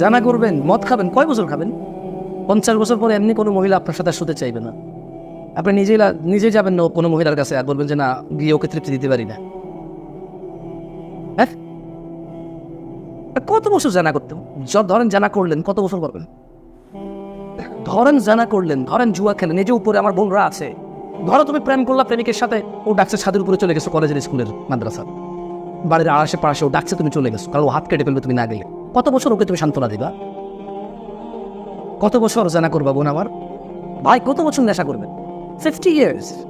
জানা করবেন, মদ খাবেন, কয় বছর খাবেন? পঞ্চাশ বছর পরে এমনি কোনো মহিলা আপনার সাথে শুতে চাইবে না। আপনি নিজেই নিজে যাবেন না কোনো মহিলার কাছে, আর বলবেন যে না, গিয়ে ওকে তৃপ্তি দিতে পারি না। হ্যাঁ? কত বছর জানা করতেন ধরেন জানা করলেন, কত বছর করবেন? ধরেন জানা করলেন, ধরেন জুয়া খেলেন, এই যে উপরে আমার বোনরা আছে। ধরো তুমি প্রেম করলা, প্রেমিকের সাথে ও ডাকছে, ছাদের উপরে চলে গেছো, কলেজের স্কুলের মাদ্রাসা। বাড়ির আশে পাশে ও ডাকছে, তুমি চলে গেছো, কারণ ও হাত কেটে ফেলবে তুমি না গেলে। কত বছর ওকে তুমি সান্ত্বনা দিবা? কত বছর জানা করবা বোন আমার? ভাই, কত বছর নেশা করবেন? ফিফটি ইয়ার্স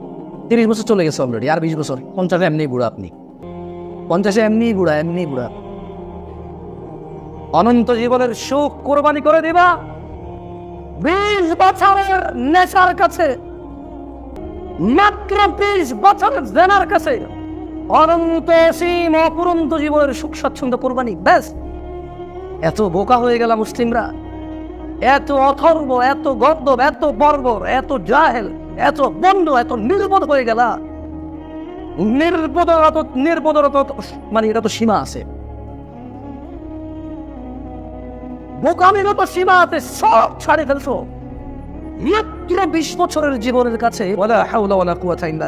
তিরিশ বছর চলে গেছে অলরেডি আর বিশ বছর। পঞ্চাশে এমনি বুড়া আপনি। পঞ্চাশে এমনি বুড়া এমনি বুড়া। অনন্ত জীবনের সুখ কোরবানি করে দিবা। বিশ বছরের নেশার কাছে। মাত্র বিশ বছরের জেনার কাছে। অনন্ত সীম অপুরন্ত জীবনের সুখ স্বাচ্ছন্দ্য কোরবানি, ব্যাস। এত বোকা হয়ে গেল মুসলিমরা। এত অথর্ব, এত গর্দব এত বর্বর, এত জাহেল, এত বন্ধ, এত নির্বোধ হয়ে গেল। নির্বোধর অত নির্বোধর অত মানে এটা তো সীমা আছে। বোকামির তো সীমা আছে সব ছাড়ে ফেলছো। মাত্র বিশ বছরের জীবনের কাছে ওয়ালা হাওলা ওয়ালা কুওয়াতা ইল্লা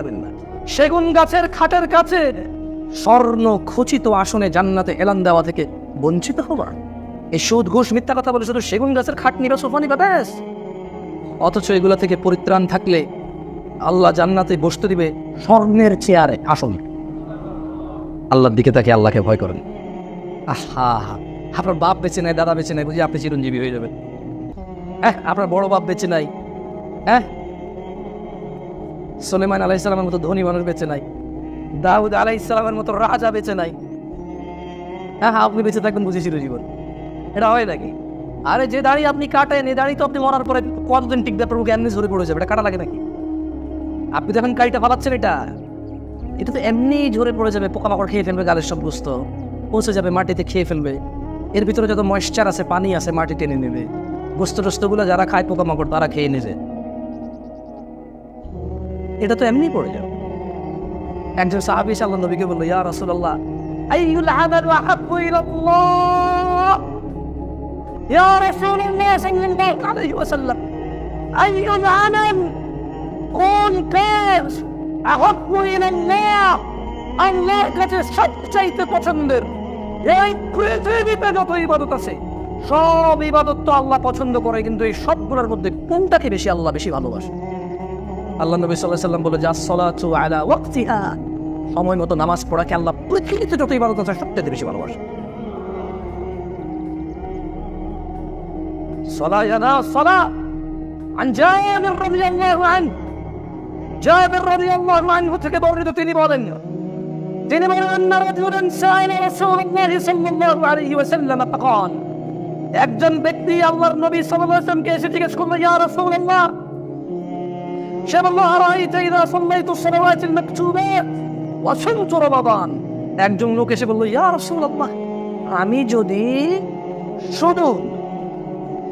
সেগুন গাছের খাটের কাছে স্বর্ণ খচিত আসনে জান্নাতে এলান দেওয়া থেকে বঞ্চিত হবা এই সুদ, ঘুষ মিথ্যা কথা বলে শুধু সেগুন গাছের খাট নিবা, সোফা নিবা, ব্যাস। অথচ এগুলা থেকে পরিত্রাণ থাকলে আল্লাহ জান্নাতে বসতে দিবে স্বর্ণের চেয়ারে আসন আল্লাহর দিকে তাকে আল্লাহকে ভয় করেন। আহা, আপনার বাপ বেঁচে নাই, দাদা বেঁচে নাই, বুঝি আপনি চিরঞ্জীবী হয়ে যাবেন। হ্যাঁ আপনার বড় বাপ বেঁচে নাই। হ্যাঁ সোলেমান আলাহ ইসলামের মতো ধনী মানুষ বেঁচে নাই। দাউদ আলাহ ইসলামের মতো রাজা বেঁচে নাই। হ্যাঁ আপনি বেঁচে থাকবেন বুঝি চিরজীবন। এটা হয় নাকি? আরে যে দাড়ি আপনি কাটেন, এই দাড়ি তো আপনি মরার পরে কতদিন টিকবে? মুখে এমনি ঝরে পড়ে যাবে। এটা কাটা লাগে নাকি? আপনি যখন কাইটা ফালাচ্ছেন এটা? এটা তো এমনি ঝরে পড়ে যাবে, পোকামাকড় খেয়ে ফেলবে গালের সব গুস্ত। পৌঁছে যাবে, মাটিতে খেয়ে ফেলবে। এর ভিতরে যত ময়েশ্চার আছে, পানি আছে, মাটি টেনে নেবে। গোস্ত টোস্তগুলো যারা খায়, পোকামাকড়, তারা খেয়ে নেবে। এটা তো এমনি পড়ে যাবে। একজন সাহাবি এসে আল্লাহ নবীকে বলল, ইয়া রাসূলুল্লাহ, আইয়ুল আমালু আহাব্বু ইলাল্লাহ? ইয়া রাসূলুল্লাহ সাল্লাল্লাহু আলাইহি ওয়াসাল্লাম আইয়ুল আমাল কোন কাজ আহাব্বু ইলাল্লাহ আল্লাহর কাছে সবচাইতে পছন্দের এই ইবাদত আছে সব ইবাদত তো আল্লাহ পছন্দ করে কিন্তু এই সবগুলোর মধ্যে কোনটাকে বেশি আল্লাহ বেশি ভালোবাসে? আল্লাহ নবী সাল্লাহ সাল্লাম বলে, যা সলাতু আলা ওয়াক্তিহা সময় মতো নামাজ পড়াকে আল্লাহ পৃথিবীতে যত ইবাদত আছে সবচেয়ে বেশি ভালোবাসে। صلاة يا صلاة عن جابر رضي الله عنه جابر رضي الله عنه থেকে বর্ণিত তিনি বলেন তিনি বলেন أن رجلا سأل رسول الله صلى الله عليه وسلم فقال একজন ব্যক্তি আল্লাহর নবী সাল্লাল্লাহু আলাইহি ওয়াসাল্লামকে এসে জিজ্ঞেস করলো ইয়া রাসূলুল্লাহ সে বলল আরাইত ইদা সাল্লাইতু সালাওয়াতিল মাকতুবাত ওয়া সুমতু রমাদান একজন লোক এসে বলল ইয়া রাসূলুল্লাহ আমি যদি শুধু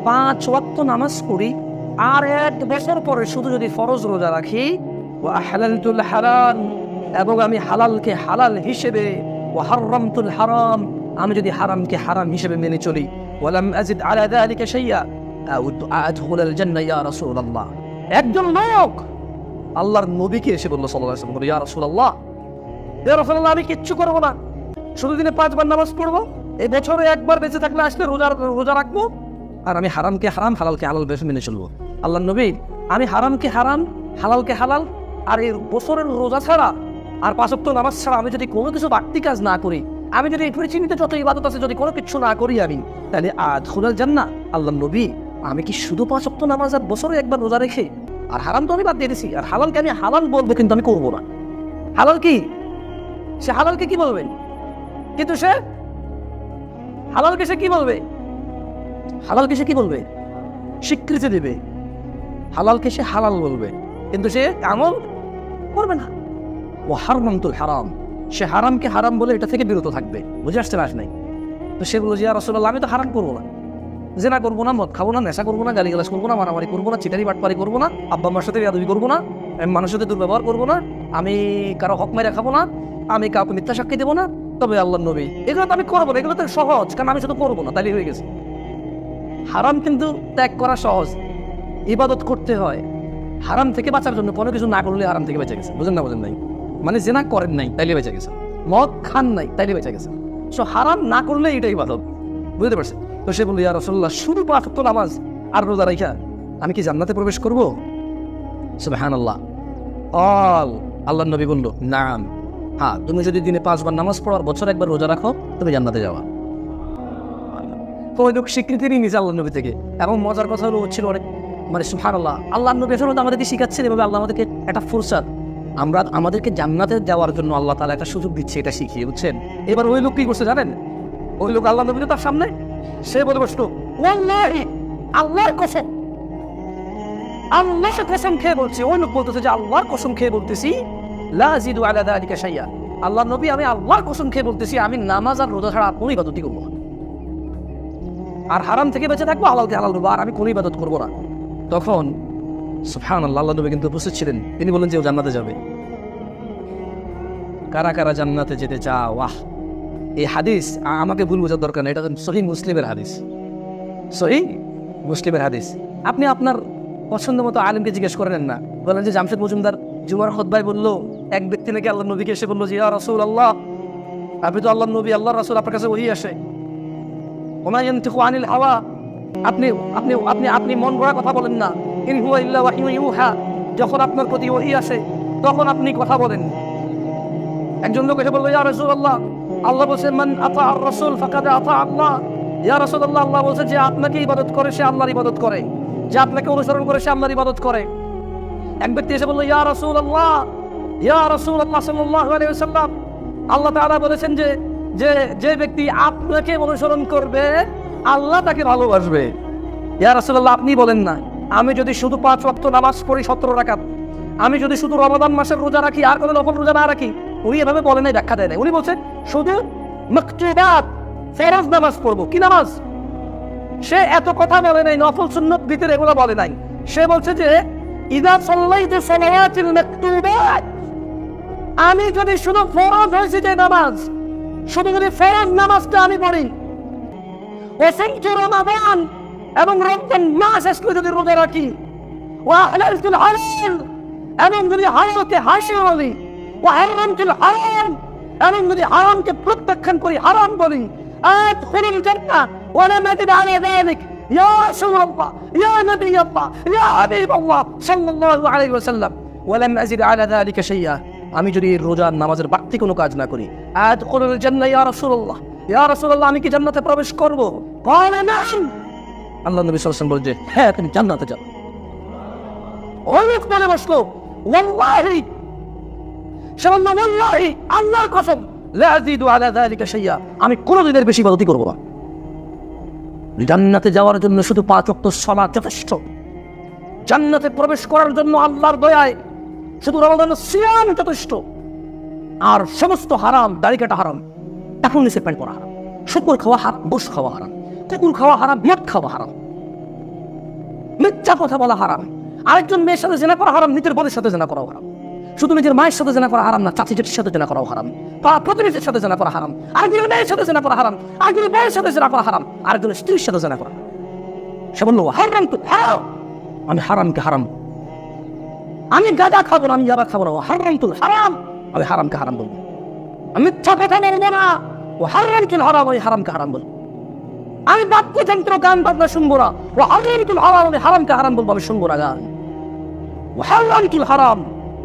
পাঁচ ওয়াক্ত নামাজ পড়ি, আর এক বছর পরে শুধু যদি ফরজ রোজা রাখি হালালতুল হালাল, এবং আমি হালালকে হালাল হিসেবে ও হারামতুল হারাম, আমি যদি হারামকে হারাম হিসেবে মেনে চলি ওয়ালাম আজিদ আলা যালিকা শাইয়া আদখুল আল জান্নাহ ইয়া রাসূলুল্লাহ। একজন লোক আল্লাহর নবীকে এসে বলল সাল্লাল্লাহু আলাইহি ইয়া রাসূলুল্লাহ ইয়া রাসূলুল্লাহ, আমি কিচ্ছু করব না। শুধু দিনে পাঁচবার নামাজ পড়ব, এই বছরে একবার বেঁচে থাকলে আসলে রোজা রোজা রাখব আর আমি হারামকে হারাম, হালালকে হালাল বেশি মেনে চলবো। আল্লাহ নবী, আমি হারামকে হারাম, হালালকে হালাল, আর এই বছরের রোজা ছাড়া, আর পাঁচক্ত নামাজ ছাড়া আমি যদি কোনো কিছু বাড়তি কাজ না করি, আমি যদি পৃথিবীতে যত ইবাদত আছে যদি কোনো কিছু না করি আমি, তাহলে খুলাল যান না আল্লাহ নবী, আমি কি শুধু পাঁচক্ত নামাজ আর বছরে একবার রোজা রেখে, আর হারাম তো আমি বাদ দিয়ে দিছি, আর হালালকে আমি হালাল বলব কিন্তু আমি করব না। হালাল কি? সে হালালকে কি বলবেন কিন্তু সে হালালকে সে কি বলবে? হালালকে সে কি বলবে? স্বীকৃতি দেবে। হালালকে সে হালাল বলবে। কিন্তু সে আমল করবে না। ও হারমামতুল হারাম। সে হারামকে হারাম বলে এটা থেকে বিরত থাকবে। বুঝে আসতে পারছ নাই? তো সে বলল যে রসল্লাহ আমি তো হারাম করব না। জেনা করব না, মদ খাব না, নেশা করব না গালি গালাজ করব না, মারামারি করব না চিটারি বাটপারি করব না, আব্বা মার সাথে বিয়াদবি করব না, আমি মানুষের সাথে দুর্ব্যবহার করব না, আমি কারও হক মেরে খাব না, আমি কাউকে মিথ্যা সাক্ষী দেবো না, তবে আল্লাহ নবী। এগুলো তো আমি করব না এগুলো তো সহজ, কারণ আমি শুধু করব না তাইলে হয়ে গেছে। হারাম কিন্তু ত্যাগ করা সহজ। ইবাদত করতে হয়। হারাম থেকে বাঁচার জন্য কোনো কিছু না করলে হারাম থেকে বেঁচে গেছে। বুঝেন না, বুঝেন নাই? মানে জেনা করেন নাই, তাইলে বেঁচে গেছে। মদ খান নাই, তাইলে বেঁচে গেছে। সো হারাম না করলে এটাই ইবাদত। বুঝতে পারছেন? তো সে বলল, ইয়া রসল্লাহ শুধু পাঠ তো নামাজ আর রোজা রাইখা, আমি কি জান্নাতে প্রবেশ করব? সুবহান আল্লাহ অল আল্লাহ নবী বলল, নাম। হ্যাঁ তুমি যদি দিনে পাঁচবার নামাজ পড়ো আর বছর একবার রোজা রাখো, তুমি জান্নাতে যাওয়া তো ওই লোক স্বীকৃতি নিয়ে নিয়েছে আল্লাহ নবী থেকে। এবং মজার কথা হলো ছিল অনেক মানে সুহান আল্লাহ আল্লাহ নবী আসলে আমাদেরকে শিখাচ্ছেন এভাবে আল্লাহ আমাদেরকে একটা ফুরসাদ আমরা আমাদেরকে জান্নাতে যাওয়ার জন্য আল্লাহ তালা একটা সুযোগ দিচ্ছে এটা শিখিয়ে, বুঝছেন? এবার ওই লোক কি করছে জানেন? ওই লোক আল্লাহ নবী তার সামনে। সে বলে বসল আল্লাহর কসম। আল্লাহর কসম খেয়ে বলছি। ওই লোক বলতেছে যে, আল্লাহর কসম খেয়ে বলতেছি, লা জিদু আলা যালিকা শাইয়া। আল্লাহ নবী, আমি আল্লাহর কসম খেয়ে বলতেছি, আমি নামাজ আর রোজা ছাড়া আর কোনো ইবাদতই করব। আর হারাম থেকে বেঁচে থাকব, হালালকে হালাল করব আর আমি কোনো ইবাদত করব না। তখন সুফহান আল্লাহ নবী কিন্তু উপস্থিত ছিলেন। তিনি বলেন যে ও জান্নাতে যাবে। কারা কারা জান্নাতে যেতে চাও? ওয়াহ এই হাদিস আমাকে ভুল বোঝার দরকার নেই। এটা সহি মুসলিমের হাদিস। সহি মুসলিমের হাদিস। আপনি আপনার পছন্দ মতো আলিমকে জিজ্ঞেস করেন না। বলেন যে জামশেদ মজুমদার জুমার খোদ্বাই বলল, এক ব্যক্তি নাকি আল্লাহ নবীকে এসে বলল যে রসুল আল্লাহ আপনি তো আল্লাহ নবী আল্লাহ রসুল, আপনার কাছে ওই আসে। ওমায়ন্তিকু আনিল হাওয়া। আপনি আপনি আপনি আপনি মন গড়া কথা বলেন না। ইন হুয়া ইল্লা ওয়াহিয়ু ইউহা। যখন আপনার প্রতি ওহি আসে, তখন আপনি কথা বলেন। একজন লোক এসে বলল, ইয়া রাসূলুল্লাহ, আল্লাহ বলছেন মান আতা আর রাসূল, ফাকাদ আতা আল্লাহ। ইয়া রাসূলুল্লাহ, আল্লাহ বলছে যে আপনাকে ইবাদত করে, সে আল্লাহর ইবাদত করে। যে আপনাকে অনুসরণ করে, সে আল্লাহর ইবাদত করে। এক ব্যক্তি এসে বলল, ইয়া রাসূলুল্লাহ ইয়া রাসূলুল্লাহ সাল্লাল্লাহু আলাইহি ওয়াসাল্লাম। আল্লাহ তাআলা বলেছেন যে যে যে ব্যক্তি আপনাকে অনুসরণ করবে, আল্লাহ তাকে ভালোবাসবে। ইয়া রাসূলুল্লাহ, আপনি বলেন না, আমি যদি শুধু পাঁচ ওয়াক্ত নামাজ পড়ি সতেরো রাকাত, আমি যদি শুধু রমাদান মাসের রোজা রাখি, আর কোনো নফল রোজা না রাখি, উনি এভাবে বলে নাই, ব্যাখ্যা দেয় নাই। উনি বলছেন শুধু মাকতুবাত ফেরাজ নামাজ পড়ব। কি নামাজ? সে এত কথা বলে নাই, নফল সুন্নত ভিতরে এগুলো বলে নাই। সে বলছে যে, ইদা সাল্লাইতু সালাওয়াতিল মাকতুবাত আমি যদি শুধু ফরজ হয়েছে যে নামাজ শুধু যদি ফেরাজ নামাজটা আমি পড়ি ওসেন্টু রমাদান এবং রমজান মাস আসলে যদি রোজা রাখি ওয়াহলালতুল হালাল এবং যদি হালালকে হাসি বলি ওয়াহারামতুল হারাম এবং যদি হারামকে প্রত্যাখ্যান করি হারাম বলি أدخل الجنة ولم أزد على ذلك يا رسول الله يا نبي الله يا حبيب الله صلى الله عليه وسلم ولم أزد على ذلك شيئا আমি যদি রোজা নামাজের বাড়তি কোনো কাজ না করি জান্নাই ইয়া রাসূলুল্লাহ। আমি কি জান্নাতে প্রবেশ করব? না। আল্লাহ নবী সাল্লাল্লাহু বলছে হ্যাঁ তুমি জান্নাতে যাও। অনেক মনে বসল। ওয়াল্লাহি ওয়াল্লাহি, আল্লাহর কসম, লা আলা যালিকা শাইয়া, আমি বেশি ইবাদতই করব না। জান্নাতে যাওয়ার জন্য শুধু পাঁচ ওয়াক্ত সালাত যথেষ্ট। জান্নাতে প্রবেশ করার জন্য আল্লাহর দয়ায় শুধু রমাদানের সিয়াম যথেষ্ট আর সমস্ত হারাম, দাড়ি কাটা হারাম এখন নিচে প্যান্ট পরা হারাম। শুকুর খাওয়া হারাম বস খাওয়া হারাম। কুকুর খাওয়া হারাম মদ খাওয়া হারাম। মিথ্যা কথা বলা হারাম। আরেকজন মেয়ের সাথে জেনা করা হারাম, নিজের বোনের সাথে জেনা করাও হারাম। শুধু নিজের মায়ের সাথে জেনা করা হারাম না, চাচি জেঠির সাথে জেনা করাও হারাম। বা প্রতিনিধির সাথে জেনা করা হারাম। আরেকজনের মেয়ের সাথে জেনা করা হারাম। আরেকজনের বউয়ের সাথে জেনা করা হারাম। আরেকজনের স্ত্রীর সাথে জেনা করা সে বলল, হারাম তো, হারাম। আমি হারামকে হারাম আমি গাঁজা খাব না, আমি ইয়াবা খাব না, ও হারাম তো, হারাম। আমি হারামকে হারাম বলব। আমি মিথ্যা কথা বলব না, ও হারাম তুল হারাম, আমি হারামকে হারাম বলব। আমি বাদ্যযন্ত্র গান বাজনা শুনব না, ও হারাম তুল হারাম, আমি হারামকে হারাম বলব, আমি শুনব না গান। ও হারাম তুল হারাম,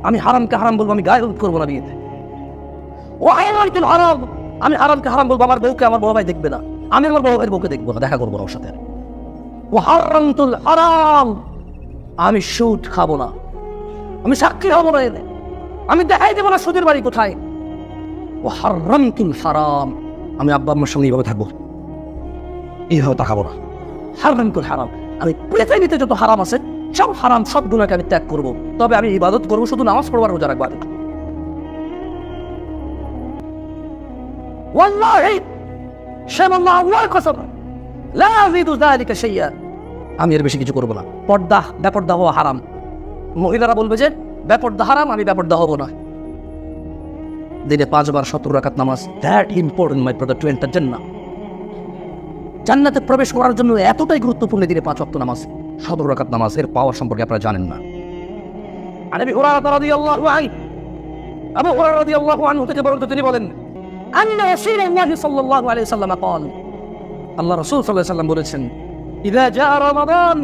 আমি হারামকে হারাম বলব, আমি গায়ে করব না বিয়েতে। ও হারাম তুল হারাম, আমি হারামকে হারাম বলব, আমার বউকে আমার বউ ভাই দেখবে না, আমি আমার বউ ভাইয়ের বউকে দেখব না, দেখা করব না ওর সাথে। ও হারাম তুল হারাম, আমি সুদ খাব না। আমি সাক্ষী হব না এনে। আমি দেখাই দেবো না সুদের বাড়ি কোথায়। ও হারাম তুল হারাম। আমি আব্বা আম্মার সঙ্গে এইভাবে থাকব। এইভাবে তাকাবো না। হারাম তুল হারাম। আমি পৃথিবীতে যত হারাম আছে, সব হারাম, সব গুণাকে আমি ত্যাগ করব। তবে আমি ইবাদত করব, শুধু নামাজ পড়বার রোজা রাখব আমি এর বেশি কিছু করব না। পর্দা, বেপর্দা হওয়া হারাম। মহিলারা বলবে যে বেপর্দা হারাম আমি বেপর্দা হব না দিনে পাঁচবার সতেরো রাকাত নামাজ that important my brother to enter জান্নাত জান্নাতে প্রবেশ করার জন্য এতটাই গুরুত্বপূর্ণ দিনে পাঁচ ওয়াক্ত নামাজ সতেরো রাকাত নামাজ এর পাওয়ার সম্পর্কে আপনারা জানেন না আর আবি হুরায়রা রাদিয়াল্লাহু আনহু আবু হুরায়রা রাদিয়াল্লাহু আনহু থেকে বর্ণিত তিনি বলেন আন্না রাসূলুল্লাহ সাল্লাল্লাহু আলাইহি ওয়াসাল্লাম قال আল্লাহ রাসূল সাল্লাল্লাহু আলাইহি ওয়াসাল্লাম বলেছেন ইদা জা রমাদান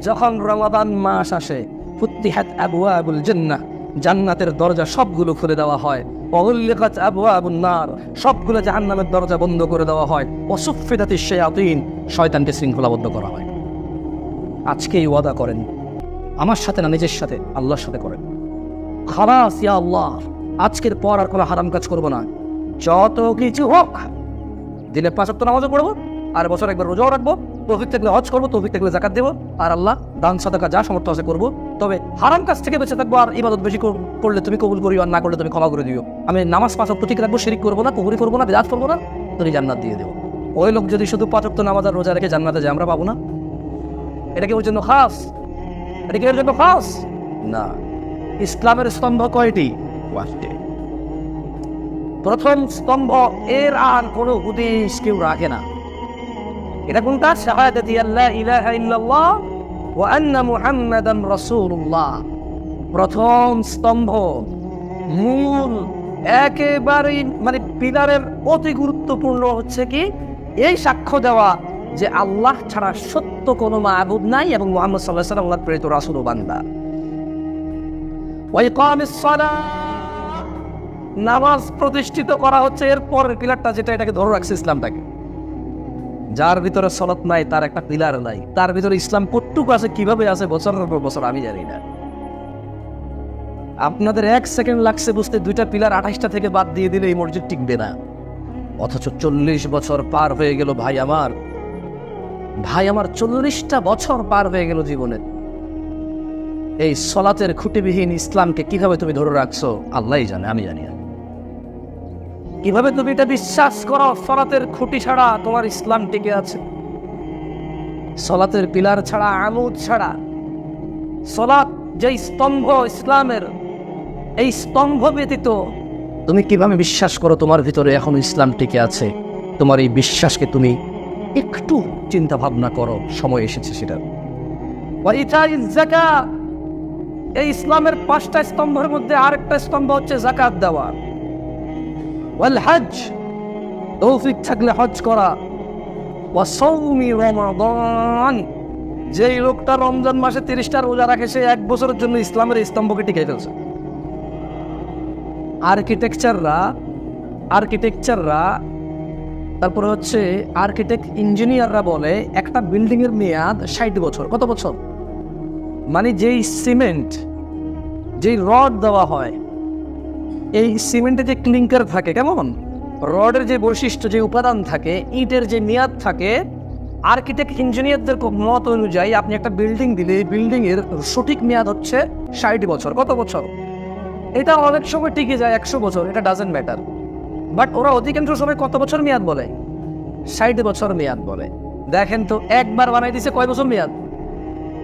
যখন রমাদান মাস আসে ফুত্তিহাত আবওয়াবুল জান্নাহ। জান্নাতের দরজা সবগুলো খুলে দেওয়া হয়। অগুল্লিকাত আবওয়াবুন নার। সবগুলো জাহান্নামের দরজা বন্ধ করে দেওয়া হয়। অসুফিদাতিশ শায়াতিন। শয়তানকে শৃঙ্খলাবদ্ধ করা হয়। আজকেই ওয়াদা করেন। আমার সাথে না নিজের সাথে? আল্লাহর সাথে করেন। খালাস ইয়া আল্লাহ। আজকের পর আর কোনো হারাম কাজ করব না। যত কিছু হোক। দিনে পাঁচ তো নামাজও পড়ব। আর বছর একবার রোজাও রাখব। তৌফিক থাকলে হজ করব, তৌফিক থাকলে জাকাত দেবো। আর আল্লাহ দান, সাদাকা যা সমর্থ আছে করব। তবে হারাম কাজ থেকে বেঁচে থাকব আর ইবাদত বেশি করলে তুমি কবুল করিও আর না করলে তুমি ক্ষমা করে দিও। আমি নামাজ পাঁচ অক্ট ঠিক রাখব শিরিক করব না কুহুরি করব না বিরাজ করব না তুমি জান্নাত দিয়ে দেবো ওই লোক যদি শুধু পাঁচ অক্ট নামাজ আর রোজা রেখে জান্নাতে যায় আমরা পাবো না? এটা কি ওর জন্য খাস? এটা কি ওর জন্য খাস? না। ইসলামের স্তম্ভ কয়টি? প্রথম স্তম্ভ এর আর কোনো উদ্দেশ কেউ রাখে না। এটা কোনটা? শাহাদাতি আল্লাহ ইলাহা ইল্লাল্লাহ। ওয়া আন্না মুহাম্মাদান রাসূলুল্লাহ প্রথম স্তম্ভ, মূল একেবারেই মানে পিলারের অতি গুরুত্বপূর্ণ হচ্ছে কি, এই সাক্ষ্য দেওয়া যে আল্লাহ ছাড়া সত্য কোনো মাবুদ নাই এবং মোহাম্মদ সাল্লাহ সাল্লাম আল্লাহ প্রেরিত রাসূল ও বান্দা। নামাজ প্রতিষ্ঠিত করা হচ্ছে এর পরের পিলারটা যেটা এটাকে ধরে রাখছে ইসলামটাকে। যার ভিতরে সলত নাই, তার একটা পিলার নাই। তার ভিতরে ইসলাম কটুকু আছে, কীভাবে আছে, বছরের পর বছর আমি জানি না। আপনাদের এক সেকেন্ড লাগছে বুঝতে দুইটা পিলার আঠাশটা থেকে বাদ দিয়ে দিলে এই মসজিদ টিকবে না। অথচ চল্লিশ বছর পার হয়ে গেল ভাই আমার। ভাই আমার চল্লিশটা বছর পার হয়ে গেল জীবনের এই সলাতের খুঁটিবিহীন ইসলামকে কীভাবে তুমি ধরে রাখছো, আল্লাহই জানে, আমি জানি না। কীভাবে তুমি এটা বিশ্বাস করো? সলাতের খুঁটি ছাড়া তোমার ইসলাম টিকে আছে। সলাতের পিলার ছাড়া, আমুদ ছাড়া। সলাত যে স্তম্ভ ইসলামের, এই স্তম্ভ ব্যতীত তুমি কীভাবে বিশ্বাস করো তোমার ভিতরে এখন ইসলাম টিকে আছে? তোমার এই বিশ্বাসকে তুমি একটু চিন্তা ভাবনা করো, সময় এসেছে যাকাত, এই ইসলামের পাঁচটা স্তম্ভের মধ্যে আরেকটা স্তম্ভ হচ্ছে জাকাত দেওয়া। ওয়াল হজ তৌফিক থাকলে হজ করা। ওয়া সৌমি রমাদান। যেই লোকটা রমজান মাসে তিরিশটা রোজা রাখে, সে এক বছরের জন্য ইসলামের স্তম্ভকে টিকে ফেলছে। আর্কিটেকচাররা আর্কিটেকচাররা, তারপরে হচ্ছে আর্কিটেক্ট ইঞ্জিনিয়াররা বলে, একটা বিল্ডিং এর মেয়াদ ষাট বছর। কত বছর? মানে যেই সিমেন্ট, যেই রড দেওয়া হয় এই সিমেন্টে যে ক্লিঙ্কার থাকে, কেমন? রডের যে বৈশিষ্ট্য, যে উপাদান থাকে, ইটের যে মেয়াদ থাকে আর্কিটেক্ট ইঞ্জিনিয়ারদের মত অনুযায়ী আপনি একটা বিল্ডিং দিলে এই বিল্ডিং এর সঠিক মেয়াদ হচ্ছে ষাট বছর। কত বছর? এটা অনেক সময় টিকে যায়, একশো বছর, এটা ডাজেন্ট ম্যাটার বাট ওরা অধিকাংশ সময় কত বছর মেয়াদ বলে? ষাট বছর মেয়াদ বলে। দেখেন তো, একবার বানাই দিছে কয় বছর মেয়াদ?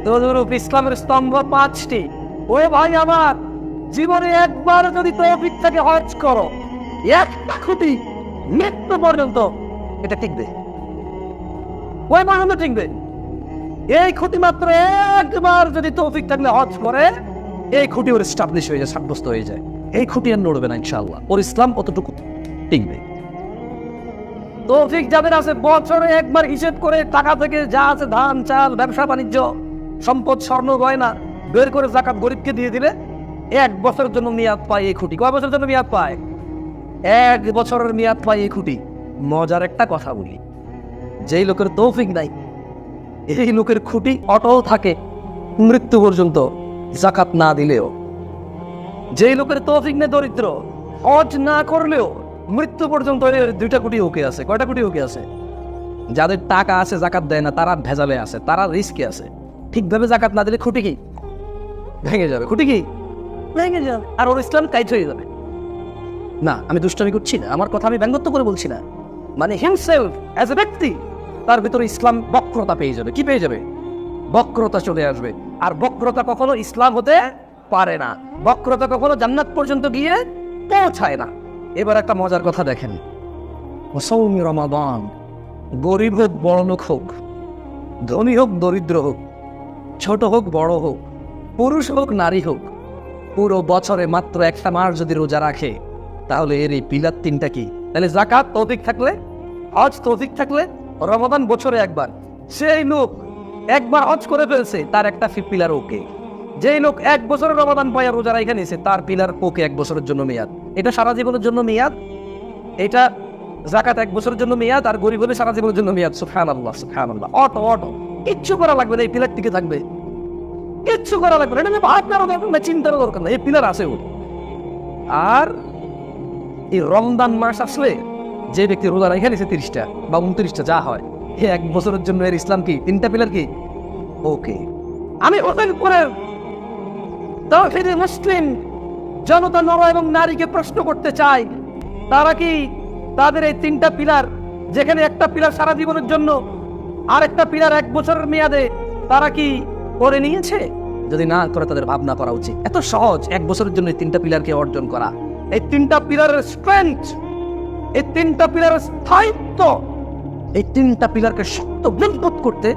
তদুরূপ ইসলামের স্তম্ভ পাঁচটি। ওই ভাই আমার! জীবনে একবার যদি তৌফিক থেকে হজ করো একটা খুঁটি মৃত্যু পর্যন্ত এটা টিকবে। ওই পর্যন্ত টিকবে? এই খুঁটি মাত্র একবার যদি তৌফিক থাকলে হজ করে, এই খুঁটি ওর স্টাবলিশ হয়ে যায়, সাব্যস্ত হয়ে যায়। এই খুঁটি আর নড়বে না, ইনশাআল্লাহ। ওর ইসলাম অতটুকু টিকবে। তৌফিক যাদের আছে, বছরে একবার হিসেব করে টাকা থেকে যা আছে, ধান, চাল, ব্যবসা, বাণিজ্য, সম্পদ, স্বর্ণ, গয়না বের করে জাকাত গরিবকে দিয়ে দিলে এক বছরের জন্য মেয়াদ পায় এই খুঁটি। কয় বছরের জন্য মেয়াদ পায়? এক বছরের মেয়াদ পায় এই খুঁটি। মজার একটা কথা বলি। যেই লোকের তৌফিক নাই, এই লোকের খুঁটি অটল থাকে মৃত্যু পর্যন্ত জাকাত না দিলেও। যেই লোকের তৌফিক নেই দরিদ্র হজ না করলেও মৃত্যু পর্যন্ত দুইটা কোটি ওকে আছে। কয়টা কোটি ওকে আছে? যাদের টাকা আছে জাকাত দেয় না, তারা ভেজালে আছে, তারা রিস্কে আছে। ঠিকভাবে জাকাত না দিলে খুঁটি কি? ভেঙে যাবে। খুঁটি কি? ভেঙে যাবে আর ওর ইসলাম কাইট হয়ে যাবে। না, আমি দুষ্টামি করছি না। আমার কথা আমি ব্যঙ্গত্ব করে বলছি না। মানে হিমসেলফ অ্যাজ এ ব্যক্তি, তার ভিতরে ইসলাম বক্রতা পেয়ে যাবে। কি পেয়ে যাবে? বক্রতা চলে আসবে। আর বক্রতা কখনো ইসলাম হতে পারে না। বক্রতা কখনো জান্নাত পর্যন্ত গিয়ে পৌঁছায় না। এবার একটা মজার কথা দেখেন। সৌমি রমাদান, গরিব হোক, বড় হোক, ধনী হোক, দরিদ্র হোক, ছোট হোক, বড় হোক, পুরুষ হোক, নারী হোক পুরো বছরে মাত্র একটা মাস যদি রোজা রাখে, তাহলে এর এই পিলার তিনটা কি? তাহলে জাকাত তৌফিক থাকলে, হজ, তৌফিক থাকলে রমাদান বছরে একবার। সেই লোক একবার হজ করে ফেলছে, তার একটা পিলার ওকে। যেই লোক এক বছরের রমাদান পাইয়া রোজা রাখা নিয়েছে তার পিলার ওকে এক বছরের জন্য মেয়াদ। এটা সারা জীবনের জন্য মেয়াদ। এটা জাকাত এক বছরের জন্য মেয়াদ, আর গরিব হলে সারা জীবনের জন্য মেয়াদ। সুফহান আল্লাহ সুফহান আল্লাহ অটো অটো। কিচ্ছু করা লাগবে না, এই পিলার টিকে থাকবে। কিচ্ছু করা লাগবে না। এটা ভাবনারও দরকার না চিন্তারও দরকার না। এই পিলার আছে ওর। আর এই রমজান মাস আসলে যে ব্যক্তি রোজা রেখে নিছে তিরিশটা বা উনত্রিশটা, যা হয়, এ এক বছরের জন্য এর ইসলাম কি? তিনটা পিলার কি? ওকে। আমি ওদের করে তাওহীদে মুসলিম জনতা নর এবং নারীকে প্রশ্ন করতে চাই, তারা কি তাদের এই তিনটা পিলার, যেখানে একটা পিলার সারা জীবনের জন্য আর একটা পিলার এক বছরের মেয়াদে, তারা কি করে নিয়েছে? যদি না করে, তাদের ভাবনা করা উচিত। এত সহজ, এক বছরের জন্য এই তিনটা পিলারকে অর্জন করা। এই তিনটা পিলারের স্ট্রেংথ এই তিনটা পিলারের স্থায়িত্ব, এই তিনটা পিলারকে শক্ত মজবুত করতে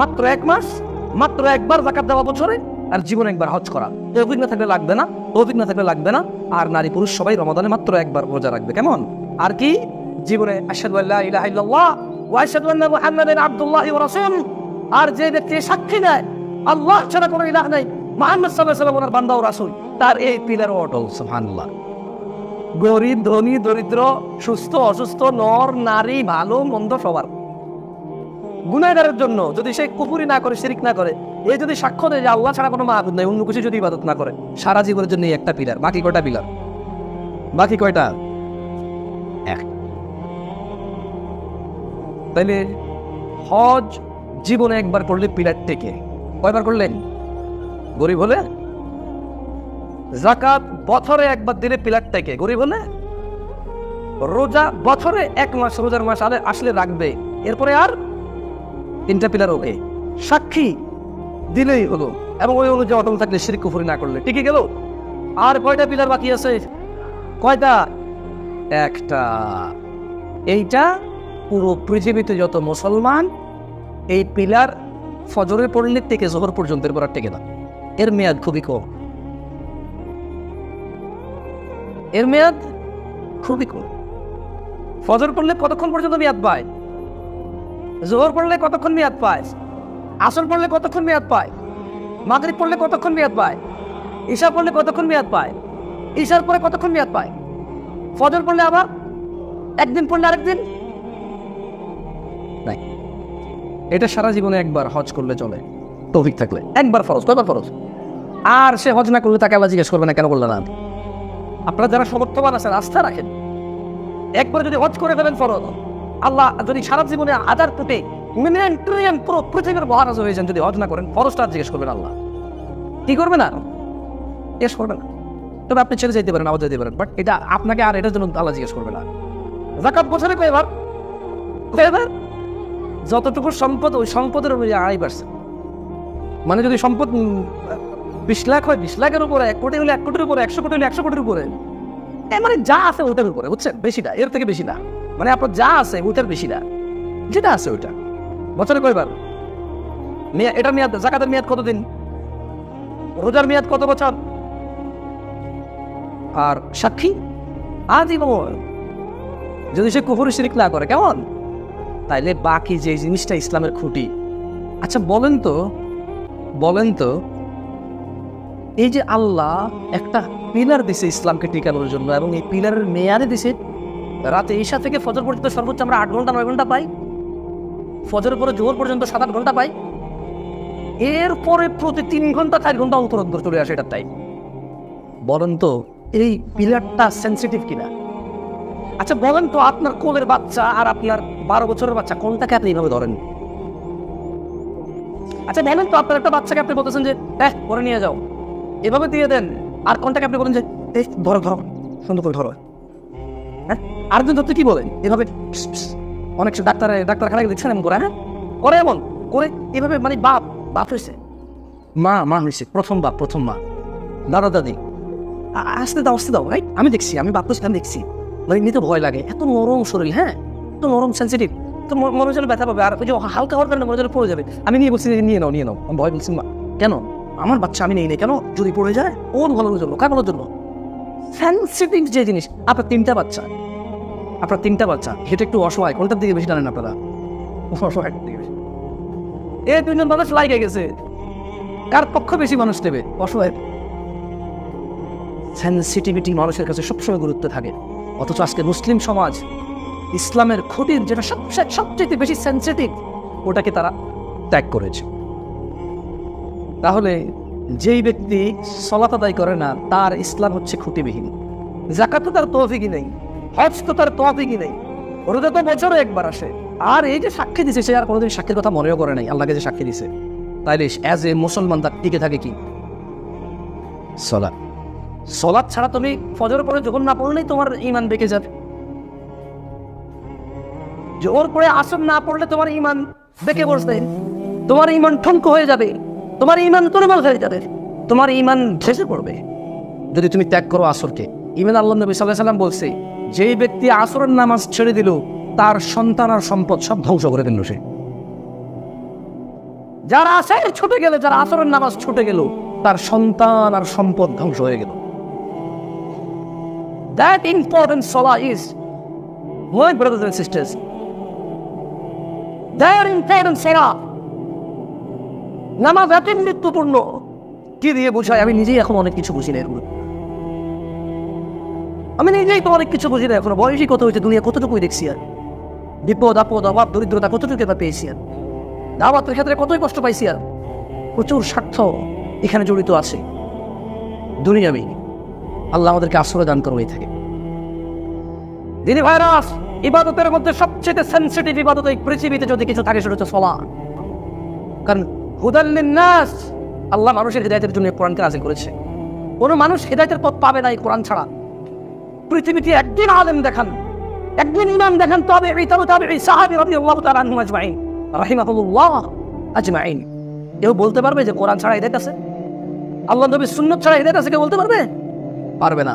মাত্র এক মাস, মাত্র একবার জাকাত দেওয়া বছরে, আর জীবনে একবার হজ করা। তৌফিক না থাকলে লাগবে না, তৌফিক না থাকলে লাগবে না, আর নারী পুরুষ সবাই রমাদানে মাত্র একবার রোজা রাখবে, কেমন? আর কি? জীবনে আশহাদু আল্লা ইলাহা ইল্লাল্লাহ আর যে ব্যক্তি সাক্ষী দেয় আল্লাহ ছাড়া কোনো ইলাহ নাই। মুহাম্মদ সাল্লাল্লাহু আলাইহি ওয়াসাল্লাম ওনার বান্দা ও রাসূল। তার এই পিলার অটল, সুবহানাল্লাহ। গরিব, ধনী, দরিদ্র, সুস্থ, অসুস্থ, নর, নারী, ভালো, মন্দ সবার। গুনাহগারের জন্য যদি সে কুপুরি না করে, শিরিক না করে, এ যদি সাক্ষ্য দেয় যে আল্লাহ ছাড়া কোনো মাহবুদ নাই, অন্য কিছু যদি ইবাদত না করে, সারা জীবনের জন্য একটা পিলার। বাকি কয়টা পিলার? বাকি কয়টা? এক। তাইলে হজ জীবনে একবার করলে পিলার থেকে কয়বার করলেন? গরিব হলে? জাকাত বছরে একবার দিলে পিলার থেকে। গরিব হলে? রোজা বছরে এক মাস, রোজার মাস আলে আসলে রাখবে। এরপরে আর তিনটা পিলার ওকে সাক্ষী দিলেই হলো। এবং ওই অনুযায়ী অটল থাকলে শিরিক কুফুরি না করলে। ঠিকই গেল? আর কয়টা পিলার বাকি আছে? কয়টা? একটা। এইটা পুরো পৃথিবীতে যত মুসলমান, এই পিলার ফজরের পড়লে থেকে জোহর পর্যন্ত এরপর আর টেকে না। এর মেয়াদ খুবই কম। এর মেয়াদ খুবই কম। ফজর পড়লে কতক্ষণ পর্যন্ত মেয়াদ পায়? জোহর পড়লে কতক্ষণ মেয়াদ পায়? আসর পড়লে কতক্ষণ মেয়াদ পায়? মাগরিব পড়লে কতক্ষণ মেয়াদ পায়? ঈশা পড়লে কতক্ষণ মেয়াদ পায়? ঈশার পরে কতক্ষণ মেয়াদ পায়? ফজর পড়লে আবার একদিন পড়লে আরেকদিন? এটা সারা জীবনে একবার হজ করলে চলে। তৌফিক থাকলে। একবার ফরজ কয়বার ফরজ? আর সে হজ না করলে তাকে আবার জিজ্ঞেস করবে না কেন করলে না? আপনারা যারা সমর্থবান আছেন আস্থা রাখেন। একবার যদি হজ করে ফেলেন ফরজ। আল্লাহ যদি সারা জীবনে হাজার কোটি মিলিয়ন ট্রিলিয়ন পুরো পৃথিবীর মহারাজ হয়ে যান যদি হজ না করেন ফরজটা জিজ্ঞেস করবেন আল্লাহ। কি করবে না? জিজ্ঞেস করবে না। তবে আপনি ছেড়ে যেতে পারেন আবার যেতে পারেন বাট এটা আপনাকে আর এটার জন্য আল্লাহ জিজ্ঞেস করবে না। জাকাত বছরে কয়বার? কয়বার? যতটুকু সম্পদ, ওই সম্পদের অনুযায়ী আড়াই পার্সেন্ট মানে যদি সম্পদ বিশ লাখ হয়, বিশ লাখের উপরে, এক কোটি হলে এক কোটির উপরে, একশো কোটি হলে একশো কোটির উপরে। মানে যা আছে ওটার উপরে, বুঝছেন? বেশি না এর থেকে বেশি না মানে আপনার যা আছে ওটার বেশি না যেটা আছে ওইটা। বছরে কয়বার? মেয়া- এটার মেয়াদ, জাকাতের মেয়াদ কতদিন? রোজার মেয়াদ কত বছর? আর সাক্ষী? আজীবন। যদি সে কুফুরি শিরিক না করে, কেমন? তাইলে বাকি যে জিনিসটা ইসলামের খুঁটি। আচ্ছা বলেন তো বলেন তো, এই যে আল্লাহ একটা পিলার দিছে ইসলামকে টিকানোর জন্য এবং এই পিলারের মেয়াদে দিছে, রাতে ঈশা থেকে ফজর পর্যন্ত সর্বোচ্চ আমরা আট ঘণ্টা, নয় ঘণ্টা পাই, ফজরের পরে জোহর পর্যন্ত সাত আট ঘণ্টা পাই, এরপরে প্রতি তিন ঘণ্টা, চার ঘণ্টা অন্তর অন্তর চলে আসে এটার তাই বলেন তো, এই পিলারটা সেন্সিটিভ কিনা? আচ্ছা বলেন তো, আপনার কোলের বাচ্চা আর আপনার বারো বছরের বাচ্চা, কোনটাকে আপনি এইভাবে ধরেন? আচ্ছা বলেন তো আপনার একটা বাচ্চাকে, আপনি বলতেছেন যে হ্যাঁ পরে নিয়ে যাও। এভাবে দিয়ে দেন। আর কোনটাকে আপনি বলেন যে এই ধরো ধরো, সুন্দর করে ধরো। হ্যাঁ? আরেকজন ধরতে কি বলেন এভাবে। অনেক ডাক্তার, ডাক্তারখানায় দেখছেন এমন করে হ্যাঁ? করে এমন, করে এভাবে মানে বাপ বাপ হয়েছে। মা মা হয়েছে, প্রথম বাপ, প্রথম মা। দাদা, দাদি। আসতে দাও আসতে দাও, রাইট? আমি দেখছি, আমি বাপ হয়েছি, আমি দেখছি। মানে নিতে ভয় লাগে, এত নরম শরীর হ্যাঁ? এত নরম সেন্সিটিভ তো মনে যেন ব্যথা পাবে। আর ওই যে হালকা হওয়ার কারণে মনে যেন পড়ে যাবে। আমি নিয়ে বলছি নিয়ে নাও নিয়ে নাও। আমি ভয় বলছি, মা, কেন? আমার বাচ্চা আমি নেই নেই কেন? যদি পড়ে যায়, ওর ভালোর জন্য কার ভালোর জন্য। সেন্সিটিভ যে জিনিস, আপনার তিনটা বাচ্চা। আপনার তিনটা বাচ্চা। সেটা একটু অসহায়, কোনটার দিকে বেশি টানেন আপনারা? অসহায় দিকে দুজন মানুষ লাইগে গেছে। কার পক্ষ বেশি মানুষ নেবে? অসহায় সেন্সিটিভিটি মানুষের কাছে সবসময় গুরুত্ব থাকে। অথচ আজকে মুসলিম সমাজ ইসলামের খুঁটির যেটা সবচেয়ে সবচেয়ে বেশি সেন্সিটিভ ওটাকে তারা ত্যাগ করেছে। তাহলে যেই ব্যক্তি সলাত আদায় করে না, তার ইসলাম হচ্ছে খুঁটিবিহীন জাকাত তার তৌফিকই নেই, হজ তো তার তৌফিকই নেই। রোজা তো বছরে একবার আসে। আর এই যে সাক্ষী দিছে, সে আর কোনোদিন সাক্ষীর কথা মনেও করে নাই, আল্লাহকে যে সাক্ষী দিছে। তাইলে অ্যাজ এ মুসলমান তার টিকে থাকে কি? সলাৎ। সলাৎ ছাড়া তুমি ফজর পরে যখন না পড়লেই তোমার ইমান বেঁকে যাবে। জোর করে আসর না পড়লে তোমার ইমান বেঁকে বসবে। তোমার ইমান ঠঙ্ক হয়ে যাবে। তোমার ইমান তোরমাল হয়ে যাবে। তোমার ইমান শেষে পড়বে। যদি তুমি ত্যাগ করো আসরকে। ইমান আল্লাহ নবী সাল্লাহ সাল্লাম বলছে যেই ব্যক্তি আসরের নামাজ ছেড়ে দিল তার সন্তান আর সম্পদ সব ধ্বংস করে দিল সে। যারা আসে ছুটে গেলে যারা আসরের নামাজ ছুটে গেল তার সন্তান আর সম্পদ ধ্বংস হয়ে গেল। That important salah is, my brothers and sisters, that important সেরা নামাজ এত মৃত্যুপূর্ণ কি দিয়ে বোঝায়? আমি নিজেই এখন অনেক কিছু বুঝি না এগুলো। আমি নিজেই তো অনেক কিছু বুঝি না এখনও। বয়সই কত হয়েছে? দুনিয়া কতটুকুই দেখছি আর? বিপদ, আপদ, অভাব, দরিদ্রতা কতটুকু এবার পেয়েছি আর? দাওয়াতের ক্ষেত্রে কতই কষ্ট পাইছি আর? প্রচুর স্বার্থ এখানে জড়িত আছে। দুনিয়া দুনিয়াবি আল্লাহ আমাদেরকে আশ্রয় দান করবেই থাকে। দিদি ভাইরাস ইবাদতের মধ্যে সবচেয়ে সেন্সিটিভ ইবাদত এই পৃথিবীতে যদি কিছু থাকে, সেটা হচ্ছে সলা কারণ হুদাল্লিন নাস আল্লাহ মানুষের হৃদায়তের জন্য কোরআনকে নাজিল করেছে। কোনো মানুষ হৃদায়তের পথ পাবে না এই কোরআন ছাড়া। পৃথিবীতে একদিন আলেম দেখান, একদিন ইমাম দেখান তবে এই তবে তবে এই সাহাবি রবি আল্লাহ আনহুম আজমাইন, রাহিমাহুল্লাহ আজমাইন। কেউ বলতে পারবে যে কোরআন ছাড়া হৃদায়ত আছে? আল্লাহ নবী সুন্নত ছাড়া হৃদায়ত আছে, কেউ বলতে পারবে? পারবে না,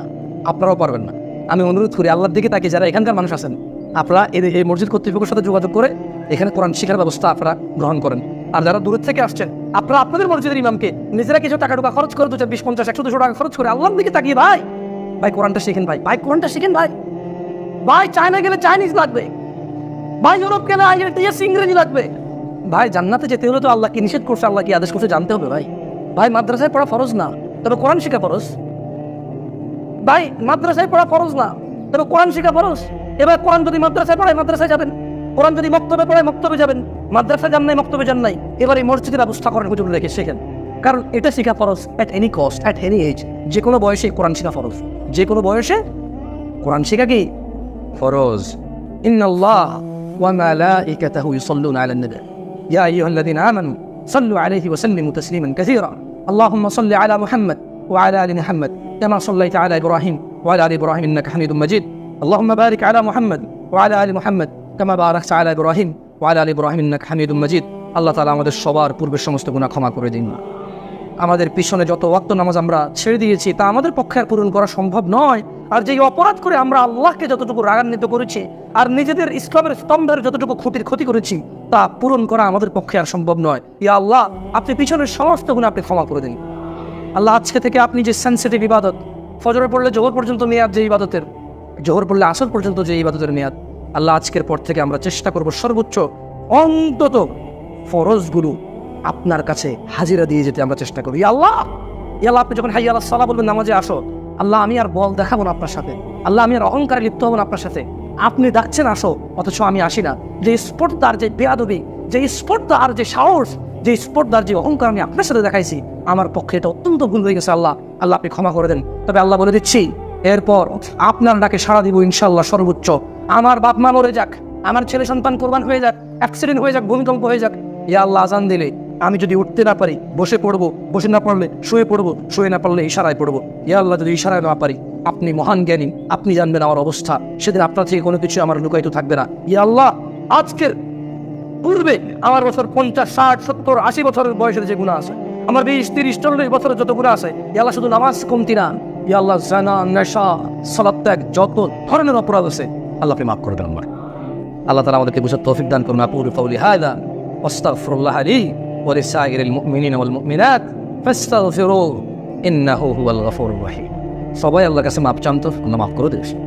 আপনারাও পারবেন না। আমি অনুরোধ করি, আল্লাহর দিকে তাকিয়ে যারা এখানকার মানুষ আছেন আপনারা এই মসজিদ কর্তৃপক্ষের সাথে যোগাযোগ করে এখানে কোরআন শিখার ব্যবস্থা আপনারা গ্রহণ করেন। আর যারা দূরের থেকে আসছেন, আপনারা আপনাদের মসজিদের ইমামকে নিজেরা কিছু টাকা টুকা খরচ করে দু চার, বিশ, পঞ্চাশ, একশো, দুশো টাকা খরচ করে আল্লাহর দিকে তাকিয়ে, ভাই ভাই, কোরআনটা শিখেন, ভাই ভাই, কোরআনটা শিখেন, ভাই। ভাই, চায়না গেলে চাইনিজ লাগবে। ভাই, ইউরোপ গেলে আইএলটিএস ইংরেজি লাগবে। ভাই, জান্নাতে যেতে হলে তো আল্লাহ কি নিষেধ করছে, আল্লাহ কি আদেশ করছে জানতে হবে, ভাই। ভাই, মাদ্রাসায় পড়া ফরজ না, তবে কোরআন শিখা ফরজ। ভাই, মাদ্রাসায় পড়া ফরজ না, তবে কোরআন শিখা ফরজ। এবার কোরআন যদি মাদ্রাসায় পড়ায়, মাদ্রাসায় যাবেন। কোরআন যদি মক্তবে পড়ায়, মক্তবে যাবেন। মাদ্রাসা যান নাই, মক্তবে যান নাই। এবার এই মসজিদের ব্যবস্থা করেন হুজুর রেখে শেখেন। কারণ এটা শেখা ফরজ at any cost at any age যে কোনো বয়সে কোরআন শেখা ফরজ। যে কোনো বয়সে কোরআন শেখা কি? ফরজ। ইন্নাল্লাহ ওয়া মালাইকাতাহু ইউসাল্লুনা আলান নবী। ইয়া আইয়ুহাল্লাযীনা আমানু সাল্লু আলাইহি ওয়া সাল্লিমু তাসলিমান কাসীরা। আল্লাহুম্মা সাল্লি আলা মুহাম্মদ ওয়া আলা আলি মুহাম্মদ। কামা সাল্লাইতা আলা ইব্রাহিম ওয়া আলা আলি ইব্রাহিম ইন্নাকা হামিদুম মাজিদ। اللهم بارك على محمد وعلى ال محمد كما باركت على ابراهيم وعلى ال ابراهيم انك حميد مجيد আল্লাহ তাআলা আমাদের সবার পূর্বের সমস্ত গুনাহ ক্ষমা করে দিন আমাদের পিছনে যত ওয়াক্ত নামাজ আমরা ছেড়ে দিয়েছি তা আমাদের পক্ষে আর পূরণ করা সম্ভব নয় আর যে অপরাধ করে আমরা আল্লাহকে যতটুকু রাগান্বিত করেছি আর নিজেদের ইসলামের স্তম্ভের যতটুকু ক্ষতির ক্ষতি করেছি তা পূরণ করা আমাদের পক্ষে আর সম্ভব নয় ইয়া আল্লাহ আপনি পিছনের সমস্ত গুণ আপনি ক্ষমা করে দিন আল্লাহ আজকে থেকে আপনি যে সেন্সিটিভ ইবাদত ফজরে পড়লে জোহর পর্যন্ত মেয়াদ যে ইবাদতের জোহর পড়লে আসর পর্যন্ত যে ইবাদতের মেয়াদ, আল্লাহ আজকের পর থেকে আমরা চেষ্টা করব সর্বোচ্চ অন্তত ফরজগুলো আপনার কাছে হাজিরা দিয়ে যেতে আমরা চেষ্টা করি। আল্লাহ! ইয়া আল্লাহ, আপনি যখন হাই আল্লাহ সাল্লাহ বলবেন নামাজে আসো, আল্লাহ আমি আর বল দেখাবো না আপনার সাথে। আল্লাহ আমি আর অহংকারে লিপ্ত হব না আপনার সাথে। আপনি ডাকছেন আসো, অথচ আমি আসি না। যে স্পর্ধার যে বেয়াদবি, যে স্পর্ধার যে সাহস, যে স্পর্ধার যে অহংকার আমি আপনার সাথে দেখাইছি, আমার পক্ষে এটা অত্যন্ত ভুল হয়ে গেছে, আল্লাহ। আল্লাহ, আপনি ক্ষমা করে দেন। তবে আল্লাহ বলে দিচ্ছি এরপর আপনার ডাকে সাড়া দিব ইনশাল্লাহ সর্বোচ্চ। আমার বাপ মা মরে যাক, আমার ছেলে সন্তান কোরবান হয়ে যাক অ্যাক্সিডেন্ট হয়ে যাক, ভূমিকম্প হয়ে যাক, ইয়া আল্লাহ আজান দিলে আমি যদি উঠতে না পারি, বসে পড়ব, বসে না পড়লে শুয়ে পড়ব, শুয়ে না পারলে ইশারায় পড়ব। ইয়া আল্লাহ যদি ইশারায় না পারি, আপনি মহান জ্ঞানী, আপনি জানবেন আমার অবস্থা। সেদিন আপনার থেকে কোনো কিছু আমার লুকায়িত থাকবে না। ইয়া আল্লাহ, আজকের পূর্বে আমার বছর পঞ্চাশ, ষাট, সত্তর, আশি বছরের বয়সের যে গুণা আছে, আমার বিশ, তিরিশ, চল্লিশ বছরের যত গুণা আছে ইয়াল্লাহ শুধু নামাজ কমতি না। আল্লাহ, জানা, নেশা সালাত ত্যাগ যত ধরনের অপরাধ আছে। আল্লাহ আপনি মাফ করে দেন আমার। আল্লাহ তালা আমাদেরকে বুঝার তৌফিক দান করুন। আপুর কৌলি হায়দা ওয়াস্তাগফিরুল্লাহ আলী মুমিনিনা ওয়াল ফিরো ফাস্তাগফিরু, ইন্নাহু হুয়াল গফুরুর রহিম। সবাই আল্লাহ কাছে মাপ চান তো, আল্লাহ মাফ করে দিয়েছে।